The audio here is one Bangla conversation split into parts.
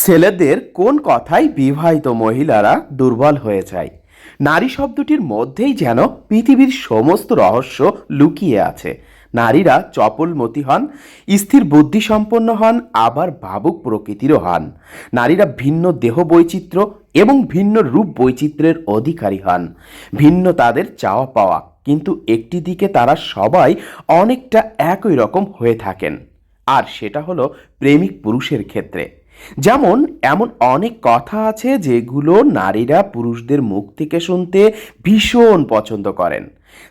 ছেলেদের কোন কথায় বিবাহিত মহিলারা দুর্বল হয়ে যায়? নারী শব্দটির মধ্যেই যেন পৃথিবীর সমস্ত রহস্য লুকিয়ে আছে। নারীরা চপলমতি হন, স্থির বুদ্ধিসম্পন্ন হন, আবার ভাবুক প্রকৃতিরও হন। নারীরা ভিন্ন দেহ বৈচিত্র্য এবং ভিন্ন রূপ বৈচিত্র্যের অধিকারী হন। ভিন্ন তাদের চাওয়া পাওয়া, কিন্তু একটি দিকে তারা সবাই অনেকটা একই রকম হয়ে থাকেন। আর সেটা হলো প্রেমিক পুরুষের ক্ষেত্রে। যেমন, এমন অনেক কথা আছে যেগুলো নারীরা পুরুষদের মুখ থেকে শুনতে ভীষণ পছন্দ করেন।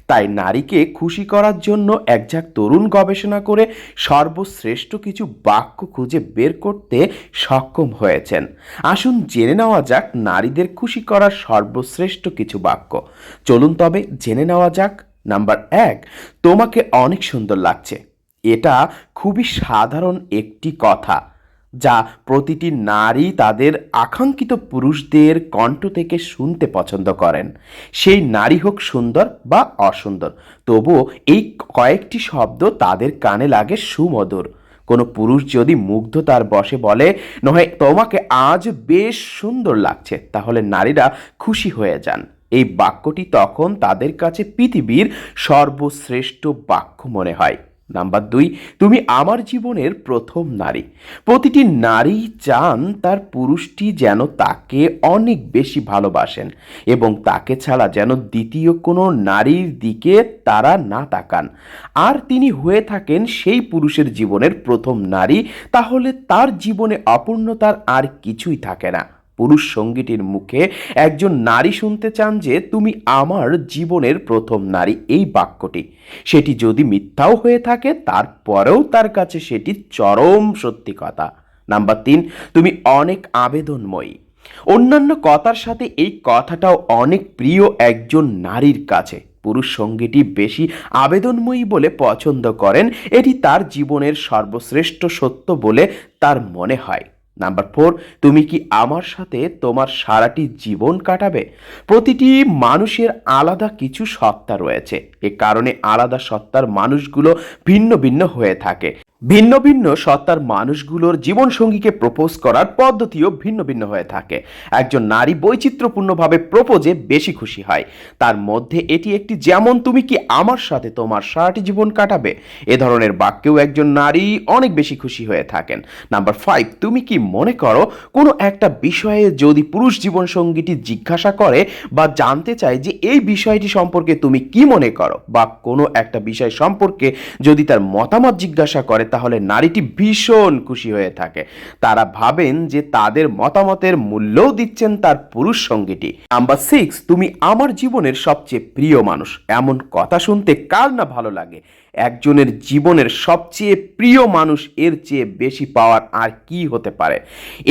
তাই নারীকে খুশি করার জন্য একঝাক তরুণ গবেষণা করে সর্বশ্রেষ্ঠ কিছু বাক্য খুঁজে বের করতে সক্ষম হয়েছেন। আসুন জেনে নেওয়া যাক নারীদের খুশি করার সর্বশ্রেষ্ঠ কিছু বাক্য। চলুন তবে জেনে নেওয়া যাক। নাম্বার এক, তোমাকে অনেক সুন্দর লাগছে। এটা খুবই সাধারণ একটি কথা। যা প্রতিটি নারী তাদের আকাঙ্ক্ষিত পুরুষদের কণ্ঠ থেকে শুনতে পছন্দ করেন। সেই নারী হোক সুন্দর বা অসুন্দর, তবুও এই কয়েকটি শব্দ তাদের কানে লাগে সুমধুর। কোনো পুরুষ যদি মুগ্ধতার বসে বলে নয় তোমাকে আজ বেশ সুন্দর লাগছে তাহলে নারীরা খুশি হয়ে যান। এই বাক্যটি তখন তাদের কাছে পৃথিবীর সর্বশ্রেষ্ঠ বাক্য মনে হয়। নাম্বার দুই, তুমি আমার জীবনের প্রথম নারী। প্রতিটি নারী চান তার পুরুষটি যেন তাকে অনেক বেশি ভালোবাসেন এবং তাকে ছাড়া যেন দ্বিতীয় কোনো নারীর দিকে তারা না তাকান। আর তিনি হয়ে থাকেন সেই পুরুষের জীবনের প্রথম নারী, তাহলে তার জীবনে অপূর্ণতার আর কিছুই থাকে না। পুরুষ সঙ্গীটির মুখে একজন নারী শুনতে চান যে তুমি আমার জীবনের প্রথম নারী এই বাক্যটি। সেটি যদি মিথ্যাও হয়ে থাকে, তারপরেও তার কাছে সেটি চরম সত্যি কথা নাম্বার তিন, তুমি অনেক আবেদনময়ী। অন্যান্য কথার সাথে এই কথাটাও অনেক প্রিয় একজন নারীর কাছে। পুরুষ সঙ্গীটি বেশি আবেদনময়ী বলে পছন্দ করেন, এটি তার জীবনের সর্বশ্রেষ্ঠ সত্য বলে তার মনে হয়। নাম্বার ফোর তুমি কি আমার সাথে তোমার সারাটি জীবন কাটাবে? প্রতিটি মানুষের আলাদা কিছু সত্তা রয়েছে। এ কারণে আলাদা সত্তার মানুষগুলো ভিন্ন ভিন্ন হয়ে থাকে। ভিন্ন ভিন্ন সত্তার মানুষগুলোর জীবনসঙ্গীকে প্রপোজ করার পদ্ধতিও ভিন্ন ভিন্ন হয়ে থাকে। একজন নারী বৈচিত্র্যপূর্ণভাবে প্রপোজে বেশি খুশি হয়। তার মধ্যে এটি একটি যেমন, তুমি কি আমার সাথে তোমার সারাটি জীবন কাটাবে? এ ধরনের বাক্যেও একজন নারী অনেক বেশি খুশি হয়ে থাকেন। নাম্বার ফাইভ তুমি কি মনে করো কোনো একটা বিষয়ে যদি পুরুষ জীবনসঙ্গীটি জিজ্ঞাসা করে বা জানতে চায় যে এই বিষয়টি সম্পর্কে তুমি কি মনে করো? বা কোনো একটা বিষয় সম্পর্কে যদি তার মতামত জিজ্ঞাসা করে তাহলে নারীটি ভীষণ খুশি হয়ে থাকে। তারা ভাবেন যে তাদের মতামতের মূল্যও দিচ্ছেন তার পুরুষ সঙ্গীটি। নাম্বার সিক্স, তুমি আমার জীবনের সবচেয়ে প্রিয় মানুষ। এমন কথা শুনতে কার না ভালো লাগে? একজনের জীবনের সবচেয়ে প্রিয় মানুষ এর চেয়ে বেশি পাওয়ার আর কি হতে পারে?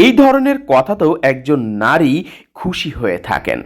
এই ধরনের কথাতেও একজন নারী খুশি হয়ে থাকেন।